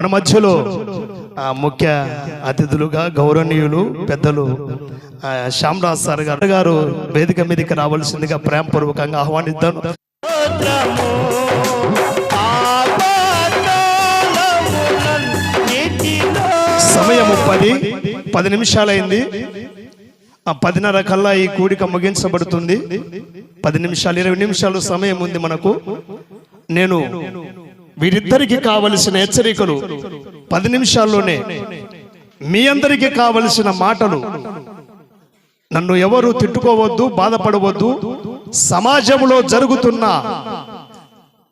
మన మధ్యలో ముఖ్య అతిథులుగా గౌరవనీయులు పెద్దలు ఆ, శ్యామరాజ్ సార్ గారు గారు వేదిక మీదకి రావాల్సిందిగా ప్రేమపూర్వకంగా ఆహ్వానిద్దాను. సమయం పది పది నిమిషాలైంది. పదిన్నర కల్లా ఈ కూడిక ముగించబడుతుంది. పది నిమిషాలు ఇరవై నిమిషాలు సమయం ఉంది మనకు. నేను వీరిద్దరికి కావలసిన హెచ్చరికలు. పది నిమిషాల్లోనే మీ అందరికీ కావలసిన మాటలు. నన్ను ఎవరు తిట్టుకోవద్దు బాధపడవద్దు. సమాజంలో జరుగుతున్న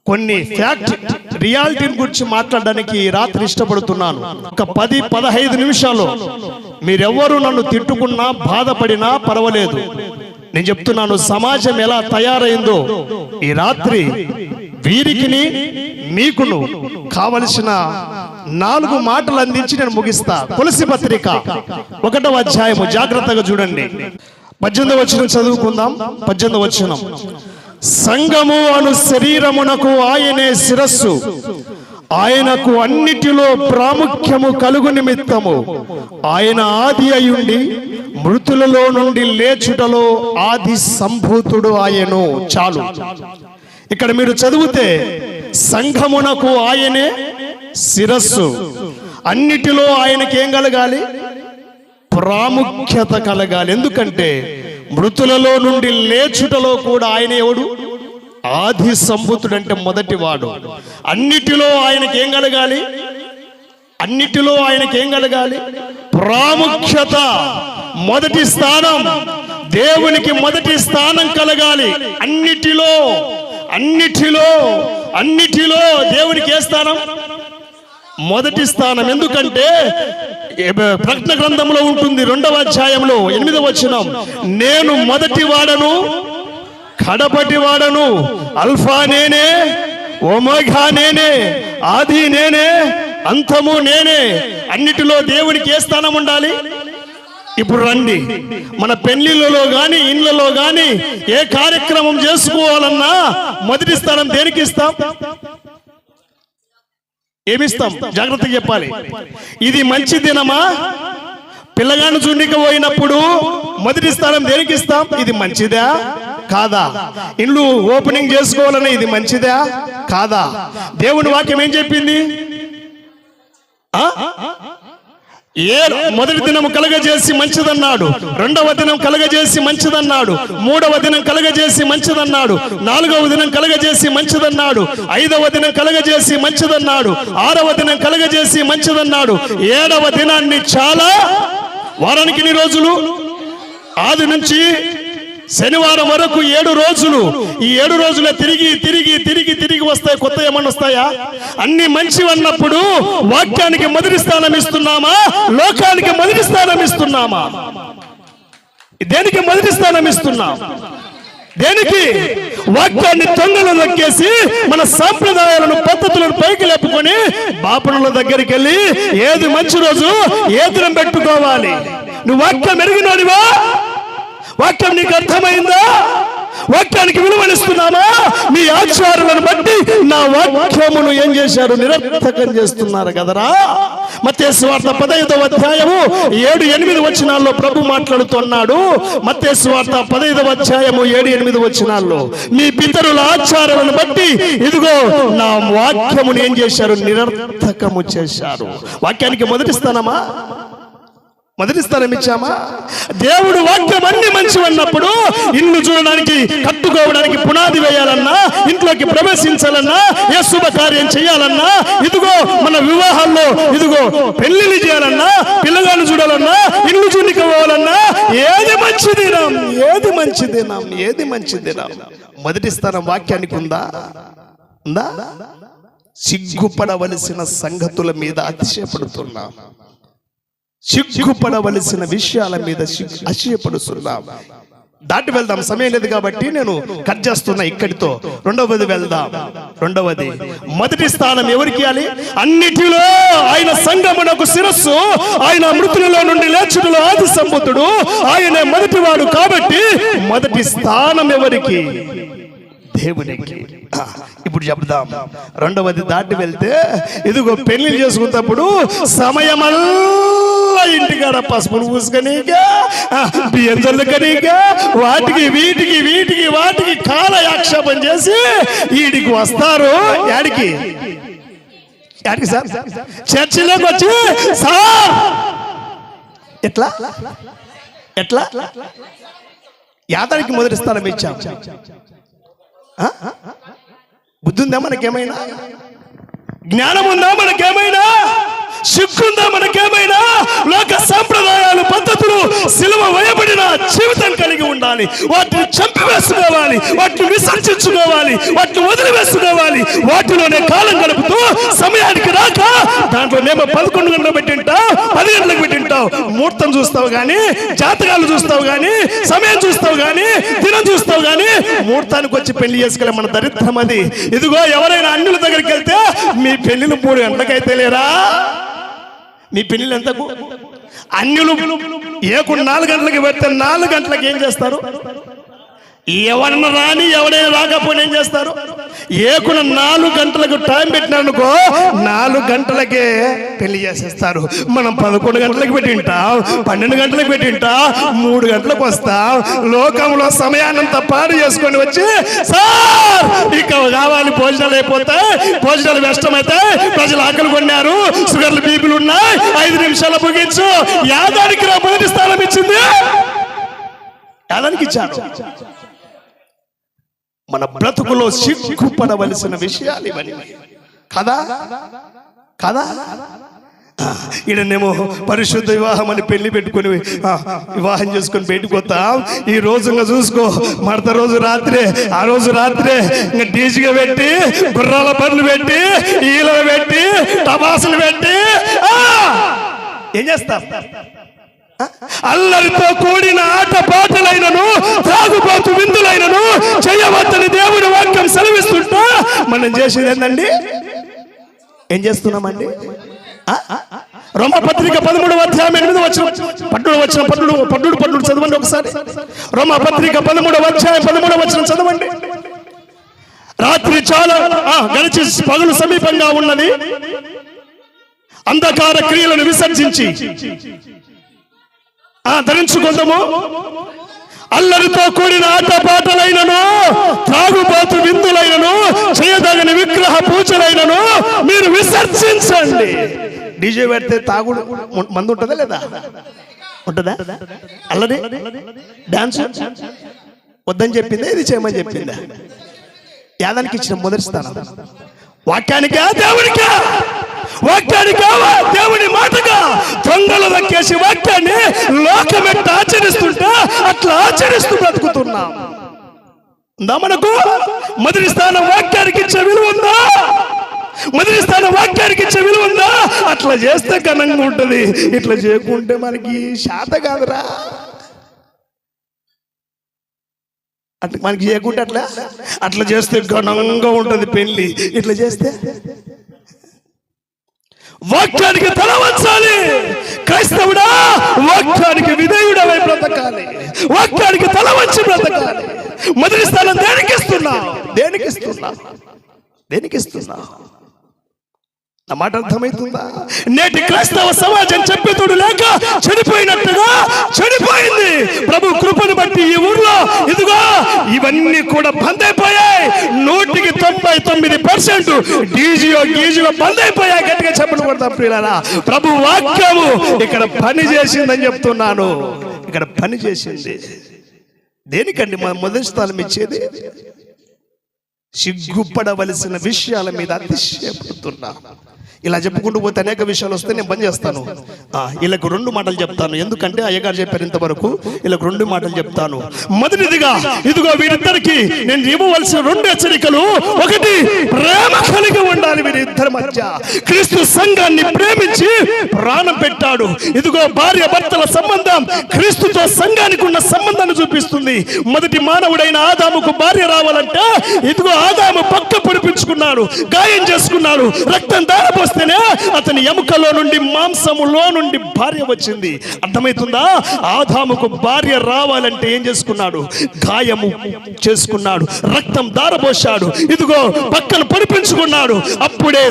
కొన్ని ఫ్యాక్ట్ రియాలిటీ గురించి మాట్లాడడానికి ఈ రాత్రి ఇష్టపడుతున్నాను. ఒక పది పదహైదు నిమిషాలు మీరెవ్వరు నన్ను తిట్టుకున్నా బాధపడినా పర్వాలేదు. నేను చెప్తున్నాను సమాజం ఎలా తయారైందో ఈ రాత్రి వీరికి మీకును కావలసిన నాలుగు మాటలు అందించి నేను ముగిస్తా. తులసి పత్రిక ఒకటవ అధ్యాయము. జాగ్రత్తగా చూడండి. పద్దెనిమిది వచ్చిన చదువుకుందాం. పద్దెనిమిది వచ్చిన సంఘము అను శరీరమునకు ఆయనే శిరస్సు. ఆయనకు అన్నిటిలో ప్రాముఖ్యము కలుగు నిమిత్తము. ఆయన ఆది అయుండి మృతులలో నుండి లేచుటలో ఆది సంభూతుడు ఆయను. చాలు. ఇక్కడ మీరు చదివితే సంఘమునకు ఆయనే శిరస్సు. అన్నిటిలో ఆయనకి ఏం కలగాలి? ప్రాముఖ్యత కలగాలి. ఎందుకంటే మృతులలో నుండి లేచుటలో కూడా ఆయన ఎవడు? ఆది సంభూతుడు అంటే మొదటి వాడు అన్నిటిలో ఆయనకి ఏం కలగాలి? అన్నిటిలో ఆయనకి ఏం కలగాలి? ప్రాముఖ్యత మొదటి స్థానం. దేవునికి మొదటి స్థానం కలగాలి. అన్నిటిలో అన్నిటిలో అన్నిటిలో దేవునికి ఏ స్థానం? మొదటి స్థానం. ఎందుకంటే ఏ- ప్రకటన గ్రంథంలో ఉంటుంది రెండవ అధ్యాయంలో ఎనిమిదవ వచనం. నేను మొదటి వాడను కడపటి వాడను అల్ఫా నేనే ఒమేఘా నేనే ఆది నేనే అంతము నేనే. అన్నిటిలో దేవునికి ఏ స్థానం ఉండాలి? ఇప్పుడు రండి. మన పెళ్ళిళ్ళలో గాని ఇండ్లలో గాని ఏ కార్యక్రమం చేసుకోవాలన్నా మొదటి స్థానం దేనికి ఇస్తాం? ఏమిస్తాం? జాగ్రత్తగా చెప్పాలి. ఇది మంచి దినమా? పిల్లగాను చూడనికి పోయినప్పుడు మొదటి స్థానం దేనికి ఇస్తాం? ఇది మంచిదా? కాదా? ఇల్లు ఓపెనింగ్ చేసుకోవాలని ఇది మంచిదా? కాదా? దేవుని వాక్యం ఏం చెప్పింది? ఏ మొదటి దినం కలగజేసి మంచిదన్నాడు రెండవ దినం కలగజేసి మంచిదన్నాడు మూడవ దినం కలగజేసి మంచిదన్నాడు నాలుగవ దినం కలగజేసి మంచిదన్నాడు ఐదవ దినం కలగజేసి మంచిదన్నాడు ఆరవ దినం కలగజేసి మంచిదన్నాడు. ఏడవ దినాన్ని చాలా వారానికి ఎన్ని రోజులు? ఆది నుంచి శనివారం వరకు ఏడు రోజులు. ఈ ఏడు రోజులు తిరిగి తిరిగి తిరిగి తిరిగి వస్తాయి? కొత్త ఏమన్నా వస్తాయా? అన్ని మంచి అన్నప్పుడు వాక్యానికి మొదటి స్థానం ఇస్తున్నామా? లోకానికి మొదటి స్థానం ఇస్తున్నామా? దేనికి మొదటి స్థానం ఇస్తున్నాం? దేనికి? వాక్యాన్ని తొంగలు నొక్కేసి మన సాంప్రదాయాలను పద్ధతులను పైకి లేపుకొని బాపనుల దగ్గరికి వెళ్ళి ఏది మంచి రోజు ఏ పెట్టుకోవాలి? నువ్వు వాక్యం ఎరిగినోడివా? వాక్యం నీకు అర్థమైందా? వాక్యానికి విలువనిస్తున్నామా మీ ఆచారాలను బట్టి నా వాక్యమును ఏం చేశారు? నిరర్థకం చేస్తున్నారు కదరా? మత్తే స్వార్థ పదైదవ అధ్యాయము ఏడు ఎనిమిది వచనాల్లో ప్రభు మాట్లాడుతున్నాడు. మత్తే స్వార్థ పదైదవ అధ్యాయము ఏడు ఎనిమిది వచనాల్లో మీ పితరుల ఆచారాలను బట్టి ఇదిగో నా వాక్యమును ఏం చేశారు? నిరర్థకము చేశారు. వాక్యానికి మొదటి స్థానమా? మొదటి స్థానం ఇచ్చామా? దేవుడు వాక్యం అన్ని మంచి అన్నప్పుడు ఇల్లు చూడడానికి కట్టుకోవడానికి పునాది వేయాలన్నా ఇంట్లోకి ప్రవేశించాలన్నా ఏ శుభకార్యం చేయాలన్నా ఇదిగో మన వివాహాల్లో ఇదిగో పెళ్ళిళ్ళు చేయాలన్నా పిల్లగాళ్ళు చూడాలన్నా ఇల్లు చూడనికి పోవాలన్నా ఏది మంచి దినం ఏది మంచి దినం ఏది మంచి దినం మొదటి స్థానం వాక్యానికి ఉందా? ఉందా? సిగ్గుపడవలసిన సంగతుల మీద అతిశయపడుతున్నాం. సిగ్గుపడవలసిన విషయాల మీద సిగ్గు- దాటి వెళ్దాం. సమయం లేదు కాబట్టి నేను కట్ చేస్తున్నా ఇక్కడితో. రెండవది వెళ్దాం. రెండవది మొదటి స్థానం ఎవరికి ఇవ్వాలి? అన్నిటిలో ఆయన సంగమునకు శిరస్సు ఆయన మృతులలో నుండి లేచుడులో ఆది సంబుద్ధుడు. ఆయన మొదటివాడు కాబట్టి మొదటి స్థానం ఎవరికి? దేవునికి. ఇప్పుడు చెప్దాం రెండవది దాటి వెళ్తే ఇదిగో పెళ్ళి చేసుకున్నప్పుడు సమయమల్లా ఇంటికాడ పసుపును పూసుకనీగా బియ్యం చల్లుకనీగా వాటికి వీటికి వీటికి వాటికి కాలయాక్షేపం చేసి వీడికి వస్తారు. యాడికి? యాడికి సార్? చర్చిలోకి వచ్చి సార్! ఎట్లా? ఎట్లా? యాదానికి మొదటి స్థానం ఇచ్చాం. బుద్ధి ఉందా మనకేమైనా? జ్ఞానం ఉందా మనకేమైనా? సిగ్గుందా మనకేమైనా? లోక సంప్రదాయాలు పద్ధతులు సిలువ వేయబడిన జీవితం కలిగి ఉండాలి. వాటిని చంపివేసుకోవాలి వాటిని విసర్జించుకోవాలి వాటిని వదిలివేసుకోవాలి. వాటిలోనే కాలం గడుపుతూ సమయానికి రాక దాంట్లోనేమో పదకొండు గంటలు పెట్టింటావు పది గంటలకు పెట్టింటావు ముహూర్తం చూస్తావు కానీ జాతకాలు చూస్తావు కానీ సమయం చూస్తావు కానీ దినం చూస్తావు కానీ ముహూర్తానికి వచ్చి పెళ్ళి చేసుకెళ్ళే మన దరిద్రం అది. ఇదిగో ఎవరైనా అన్యుల దగ్గరికి వెళ్తే మీ పెళ్ళిలు మూడు గంటలకైతే లేరా? మీ పెళ్ళిలు ఎంతకు? అన్యులు ఏకు నాలుగు గంటలకి పెడితే నాలుగు గంటలకు ఏం చేస్తారు? ఎవరన్నా రాని ఎవడైనా రాకపోయినా ఏం చేస్తారు? ఏకున నాలుగు గంటలకు టైం పెట్టినానుకో నాలుగు గంటలకే పెళ్ళి చేసేస్తారు మనం పదకొండు గంటలకు పెట్టింటాం పన్నెండు గంటలకు పెట్టింటాం మూడు గంటలకు వస్తాం. లోకంలో సమయాన్నంతా పాడు చేసుకొని వచ్చి సార్ ఇక కావాలి భోజనాలు అయిపోతాయి భోజనాలు వ్యస్తమైతాయి ప్రజలు ఆకలి కొన్నారు షుగర్లు బీపీలు ఉన్నాయి ఐదు నిమిషాలు ముగించు. యాదానికి రా మొదటి స్థానం ఇచ్చింది. యాదానికి ఇచ్చారు. మన బ్రతుకులో సిగ్గుపడవలసిన విషయాలు ఇవన్నీ. కదా? కదా? ఈడనేమో పరిశుద్ధ వివాహం అని పెళ్ళి పెట్టుకుని వివాహం చేసుకొని బయటకు వస్తాం ఈ రోజు ఇంకా చూసుకో మడత రోజు రాత్రే ఆ రోజు రాత్రే ఇంకా డీజీగా పెట్టి గుర్రాల పనులు పెట్టి ఈలలు పెట్టి టపాసులు పెట్టి! ఏం చేస్తాం? అల్లరితో కూడిన ఆట పాటలైనను త్రాగుబోతు విందులైనను చేయవద్దని దేవుడి వాక్యం సెలవిస్తుంటా మనం చేసేది ఏంటండి ఏం చేస్తున్నామండి? రొమ్మ రోమపత్రిక పదమూడు అధ్యాయం ఎనిమిది వచ్చిన పట్టుడు వచ్చిన పట్టుడు పట్టుడు పట్టుడు చదవండి ఒకసారి. రోమపత్రిక పదమూడు అధ్యాయం పదమూడు వచ్చిన చదవండి. రాత్రి చాలా గడిచి పగులు సమీపంగా ఉన్నది. అంధకార క్రియలను విసర్జించి ధరించుకుందాము అల్లరితో కూడిన ఆటపాటలైనను త్రాగుబాతు విందులైనను చేయదగిన విగ్రహ పూజలైనను మీరు విసర్జించండి. డీజే పెడితే తాగుడు మందు ఉంటుందా లేదా? ఉంటుందా? అల్లరి? డాన్స్? వద్దని చెప్పిందా? ఇది చేయమని చెప్పిందా? యాదానికి ఇచ్చిన మొదటి స్థానం. వాక్యానికా? దేవునికా? వాక్యానికా దేవుని మాటగా దొంగలు దక్కేసి వాక్యాన్ని లోకమెట్ట ఆచరిస్తుంటే అట్లా ఆచరిస్తూ బ్రతుకుతున్నాం. మనకు? మొదటి స్థానం వాక్యానికి ఇచ్చే విలువ ఉందా? మొదటి స్థానం వాక్యానికి ఇచ్చే విలువ ఉందా? అట్లా చేస్తే ఘనంగా ఉంటుంది. ఇట్లా చేయకుంటే మనకి శాత కాదురా. అట్లా మనకి చేయకుంటే అట్లా? అట్లా చేస్తే ఘనంగా ఉంటుంది పెళ్ళి ఇట్లా చేస్తే? వాక్యానికి తల వంచాలి. క్రైస్తవుడా వాక్యానికి విధేయుడవై బ్రతకాలి. వాక్యానికి తల వంచి బ్రతకాలి. మొదటి స్థానం దేనికి ఇస్తున్నా? దేనికి ఇస్తున్నా? దేనికి ఇస్తున్నా? నా మాట అర్థమవుతుందా నేటి క్రైస్తవ సమాజం చెప్పేతోడు లేక చెడిపోయినట్టుగా చెడిపోయింది. ప్రభు కృపను బట్టి ఈ ఊర్లో ఇదిగో ఇవన్నీ కూడా బంద్ అయిపోయాయి. నూటికి తొంభై తొమ్మిది పర్సెంట్ డీజీఓ గీజీఓ బంద్ అయిపోయాయి. గట్టిగా చెప్పను కొడతాం ప్రియులారా. ప్రభు వాక్యము ఇక్కడ పని చేసిందని చెప్తున్నాను. ఇక్కడ పని చేసింది. దేనికండి మన మొదటి స్థానం ఇచ్చేది? సిగ్గుపడవలసిన విషయాల మీద అతిశయపడుతున్నా. ఇలా చెప్పుకుంటూ పోతే అనేక విషయాలు వస్తే నేను బంద్ చేస్తాను. వీళ్ళకు రెండు మాటలు చెప్తాను. ఎందుకంటే అయ్యగారు చెప్పారు ఇంతవరకు వీళ్ళకు రెండు మాటలు చెప్తాను. మొదటిదిగా ఇదిగో వీరిద్దరికి నేను ఇవ్వవలసిన రెండు హెచ్చరికలు. ఒకటి ప్రేమ కలిగి ఉండాలి వీరిద్దరి మధ్య. క్రీస్తు సంఘాన్ని ప్రేమించి ప్రాణం పెట్టాడు. ఇదిగో భార్య భర్తల సంబంధం క్రీస్తుతో సంఘానికి ఉన్న సంబంధాన్ని చూపిస్తుంది. మొదటి మానవుడైన ఆదాముకు భార్య రావాలంటే ఇదిగో ఆదాము పక్క పొడిపించుకున్నాడు గాయం చేసుకున్నాడు రక్తం దారపోస్తే వేస్తేనే అతని ఎముకలో నుండి మాంసములో నుండి భార్య వచ్చింది. అర్థమవుతుందా? ఆదాముకు భార్య రావాలంటే ఏం చేసుకున్నాడు? గాయము చేసుకున్నాడు రక్తం దారబోశాడు. ఇదిగో పక్కన పడిపించుకున్నాడు అప్పుడే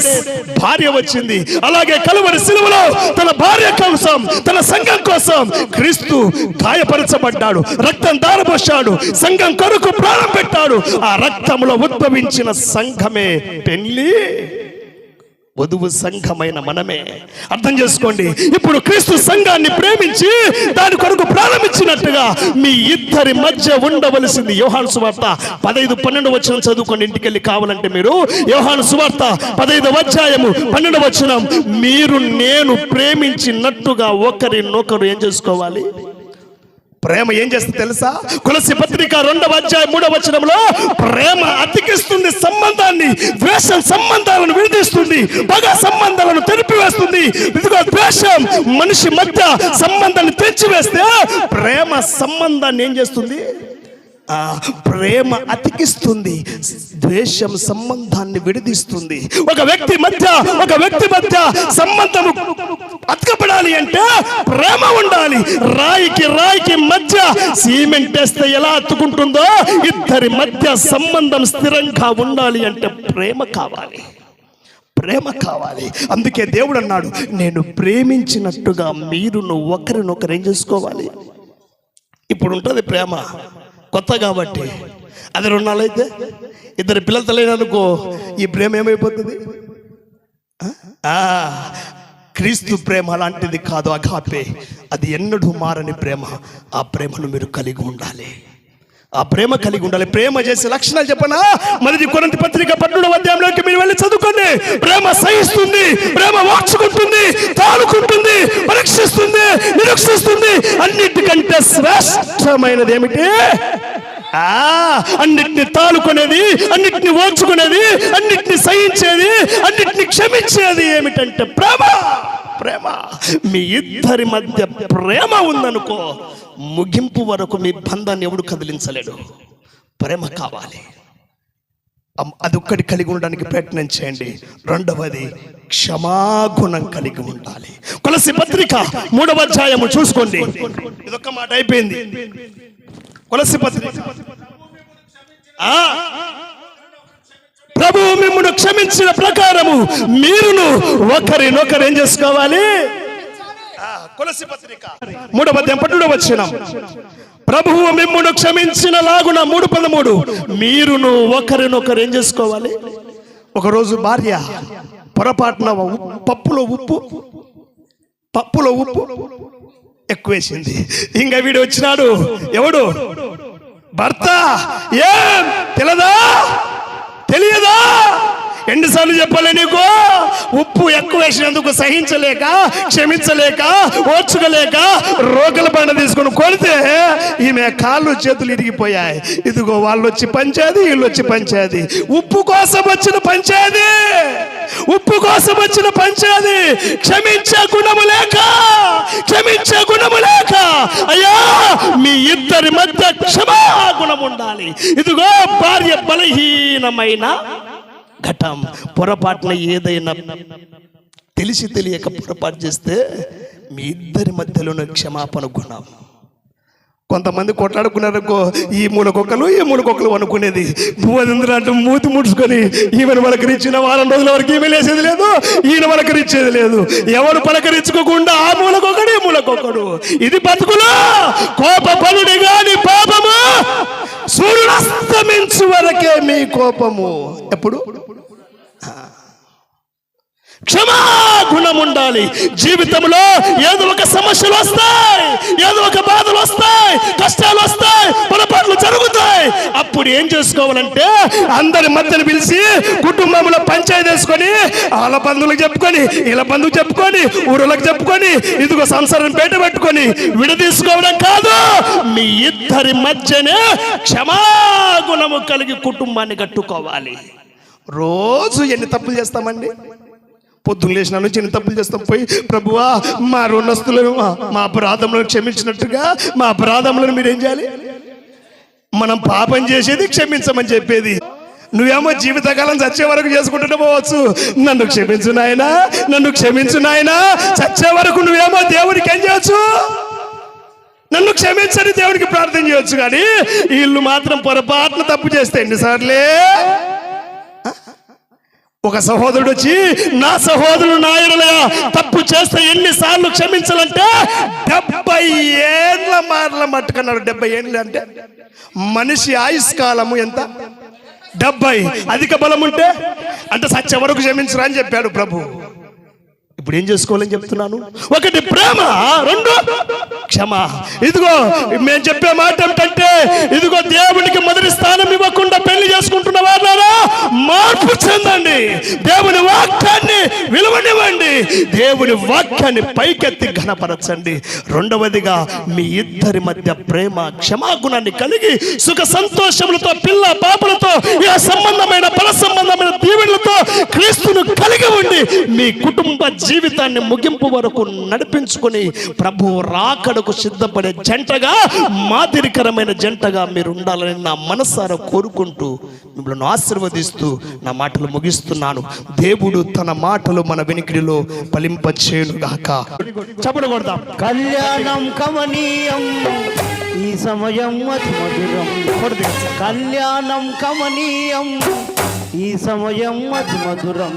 భార్య వచ్చింది. అలాగే కలువరి సిలువలో తన భార్య కోసం తన సంఘం కోసం క్రీస్తు గాయపరచబడ్డాడు. రక్తం దారబోశాడు సంఘం కొరకు ప్రాణం పెట్టాడు. ఆ రక్తంలో ఉద్భవించిన సంఘమే పెళ్ళి వధువు సంఘమైన మనమే. అర్థం చేసుకోండి. ఇప్పుడు క్రీస్తు సంఘాన్ని ప్రేమించి దాని కొరకు ప్రారంభించినట్టుగా మీ ఇద్దరి మధ్య ఉండవలసింది యోహాను సువార్త. పదైదు పన్నెండు వచ్చిన చదువుకోండి ఇంటికి వెళ్ళి కావాలంటే మీరు యోహాను సువార్త పదైదు అధ్యాయము పన్నెండు వచనం. మీరు నేను ప్రేమించినట్టుగా ఒకరినొకరు ఏం చేసుకోవాలి? ప్రేమ ఏం చేస్తుంది తెలుసా? కులసి పత్రిక రెండవ అధ్యాయం మూడవ వచనంలో ప్రేమ అతికిస్తుంది సంబంధాన్ని ద్వేషం సంబంధాలను విడదీస్తుంది పగ సంబంధాలను తెలిపివేస్తుంది ఇదిగో ద్వేషం మనిషి మధ్య సంబంధాన్ని తెచ్చివేస్తే ప్రేమ సంబంధాన్ని ఏం చేస్తుంది? ఆ ప్రేమ అతికిస్తుంది ద్వేషం సంబంధాన్ని విడదీస్తుంది. ఒక వ్యక్తి మధ్య ఒక వ్యక్తి మధ్య సంబంధము అతకపడాలి అంటే ప్రేమ ఉండాలి. రాయికి రాయికి మధ్య సిమెంట్ వేస్తే ఎలా అతుకుంటుందో ఇద్దరి మధ్య సంబంధం స్థిరంగా ఉండాలి అంటే ప్రేమ కావాలి. ప్రేమ కావాలి. అందుకే దేవుడు అన్నాడు నేను ప్రేమించినట్టుగా మీరును ఒకరినొకరు ఏం చేసుకోవాలి? ఇప్పుడు ఉంటుంది ప్రేమ. కొత్త కాబట్టి. అది రెండాలైతే ఇద్దరు పిల్లలు తెలియననుకో ఈ ప్రేమ ఏమైపోతుంది? ఆ, క్రీస్తు ప్రేమ లాంటిది కాదు అఘాపే అది ఎన్నడూ మారని ప్రేమ. ఆ ప్రేమను మీరు కలిగి ఉండాలి. ఆ ప్రేమ కలిగి ఉండాలి. ప్రేమ చేసే లక్షణాలు చెప్పనా? మనది కొనంతి పత్రిక పన్నెండు అధ్యాయంలోకి మీరు వెళ్ళి చదువుకోండి. ప్రేమ సహిస్తుంది ప్రేమ వార్చుకుంటుంది తాలుకుంటుంది పరీక్షిస్తుంది నిరీక్షిస్తుంది. అన్నిటికంటే శ్రేష్టమైనది ఏమిటి? ఆ అన్నిటిని తాలుకునేది అన్నిటిని ఓర్చుకునేది అన్నిటిని సహించేది అన్నిటిని క్షమించేది ఏమిటంటే ప్రేమ. ప్రేమ. మీ ఇద్దరి మధ్య ప్రేమ ఉందనుకో ముగింపు వరకు మీ బంధాన్ని ఎవడు కదిలించలేడు. ప్రేమ కావాలి. అమ్- అదొక్కటి కలిగి ఉండడానికి ప్రయత్నం చేయండి. రెండవది క్షమాగుణం కలిగి ఉండాలి. కొలసి పత్రిక మూడవ అధ్యాయము చూసుకోండి. ఇదొక మాట అయిపోయింది. కొలసి పత్రిక. ప్రభువు మిమ్మల్ని క్షమించిన ప్రకారము మీరును ఒకరినొకరు ఏం చేసుకోవాలి? ఆ, కొలసి పత్రిక. మూడవ అధ్యాయం పట్టుడు వచ్చిన ప్రభువు మిమ్మును క్షమించిన లాగున మూడు పదమూడు. మీరును ఒకరినొకరు ఏం చేసుకోవాలి? ఒకరోజు భార్య పొరపాటున ఉప్పు- పప్పులో ఉప్పు పప్పులో ఉప్పు ఎక్కువేసింది. ఇంకా వీడు వచ్చినాడు. ఎవడు? భర్త. ఏం? తెలదా తెలియదా? ఎన్నిసార్లు చెప్పాలి నీకు? ఉప్పు ఎక్కువ వేసినందుకు సహించలేక క్షమించలేక ఓర్చుకోలేక రోకల పండ తీసుకొని కొడితే ఈమె కాళ్ళు చేతులు ఇరిగిపోయాయి. ఇదిగో వాళ్ళు వచ్చి పంచేది వీళ్ళు వచ్చి పంచేది. ఉప్పు కోసం వచ్చిన పంచేది. ఉప్పు కోసం వచ్చిన పంచేది. క్షమించే గుణము లేక క్షమించే గుణము లేక అయ్యా మీ ఇద్దరి మధ్య క్షమా గుణం ఉండాలి. ఇదిగో భార్య బలహీనమైన ఘటం. పొరపాటున ఏదైనా తెలిసి తెలియక పొరపాటు చేస్తే మీ ఇద్దరి మధ్యలోనే క్షమాపణ గుణం. కొంతమంది కొట్లాడుకున్నారనుకో ఈ మూలకొక్కలు ఈ మూలకొక్కలు అనుకునేది. భూవదంద్ర అంటూ మూతి ముడుచుకొని ఈమెను పలకరించిన వారం రోజుల వరకు ఈమె లేసేది లేదు ఈయన పలకరించేది లేదు. ఎవరు పలకరించుకోకుండా ఆ మూలకొకడు ఈ మూలకొకడు ఇది బతుకులో? కోప పనుడి గాని పాపము సూర్యుడు అస్తమించు వరకే మీ కోపము. ఎప్పుడు? క్షమాగుణం ఉండాలి జీవితంలో ఏదో ఒక సమస్యలు వస్తాయి ఏదో ఒక బాధలు వస్తాయి కష్టాలు వస్తాయి పొరపాట్లు జరుగుతాయి. అప్పుడు ఏం చేసుకోవాలంటే అందరి మధ్యను పిలిచి కుటుంబంలో పంచాయతీ వేసుకొని వాళ్ళ బంధువులకు చెప్పుకొని వీళ్ళ బంధువులు చెప్పుకొని ఊరులకు చెప్పుకొని ఇదిగో సంసారం పేట పెట్టుకొని విడదీసుకోవడం కాదు. మీ ఇద్దరి మధ్యనే క్షమాగుణము కలిగి కుటుంబాన్ని కట్టుకోవాలి. రోజు ఎన్ని తప్పులు చేస్తామండి? పొద్దున్న లేచిన నుంచి ఎన్ని తప్పులు చేస్తాం పోయి ప్రభువా మా రుణస్తులను మా- మా అపరాధములను క్షమించినట్టుగా మా అపరాధములను ఏం చేయాలి? మనం పాపం చేసేది క్షమించమని చెప్పేది. నువ్వేమో జీవితకాలం చచ్చే వరకు చేసుకుంటూ పోవచ్చు. నన్ను క్షమించు నాయనా నన్ను క్షమించు నాయనా. చచ్చే వరకు నువ్వేమో దేవుడికి ఏం చేయొచ్చు? నన్ను క్షమించని దేవుడికి ప్రార్థన చేయొచ్చు కానీ వీళ్ళు మాత్రం పొరపాటున తప్పు చేస్తే ఎన్నిసార్లే? ఒక సహోదరుడు వచ్చి నా సహోదరుడు నాయనలయ తప్పు చేస్తే ఎన్నిసార్లు క్షమించాలంటే డెబ్బై ఏళ్ళ మార్ల మట్టుకన్నాడు. డెబ్బై ఏళ్ళు అంటే మనిషి ఆయుష్కాలము ఎంత? డెబ్బై. అధిక బలం ఉంటే అంటే సత్య వరకు క్షమించరా అని చెప్పాడు ప్రభు. ఇప్పుడు ఏం చేసుకోవాలని చెప్తున్నాను? ఒకటి ప్రేమ రెండు క్షమ. ఇదిగో మేము చెప్పే మాట ఏమిటంటే ఇదిగో దేవునికి మొదటి స్థానం ఇవ్వకుండా పెళ్ళి చేసుకుంటున్న వారులారా మార్పు చెందండి. దేవుని వాక్యాన్ని విలువనివ్వండి. దేవుని వాక్యాన్ని పైకెత్తి ఘనపరచండి. రెండవదిగా మీ ఇద్దరి మధ్య ప్రేమ క్షమాగుణాన్ని కలిగి సుఖ సంతోషములతో పిల్ల పాపలతో ఈ సంబంధమైన పర సంబంధమైన దీవెనలతో క్రీస్తును కలిగి ఉండి మీ కుటుంబ జీవితాన్ని ముగింపు వరకు నడిపించుకొని ప్రభు రాకడకు సిద్ధపడే జంటగా మాదిరికరమైన జంటగా మీరు ఉండాలని నా మనసారా కోరుకుంటూ మిమ్మల్ని ఆశీర్వదిస్తూ నా మాటలు ముగిస్తున్నాను. దేవుడు తన మాటలు మన వెనికిడిలో ఫలింపచేయును గాక చప్పుడు కొడదాం. కళ్యాణం కమనీయం ఈ సమయం అతి మధురం. కళ్యాణం కమనీయం ఈ సమయం అతి మధురం.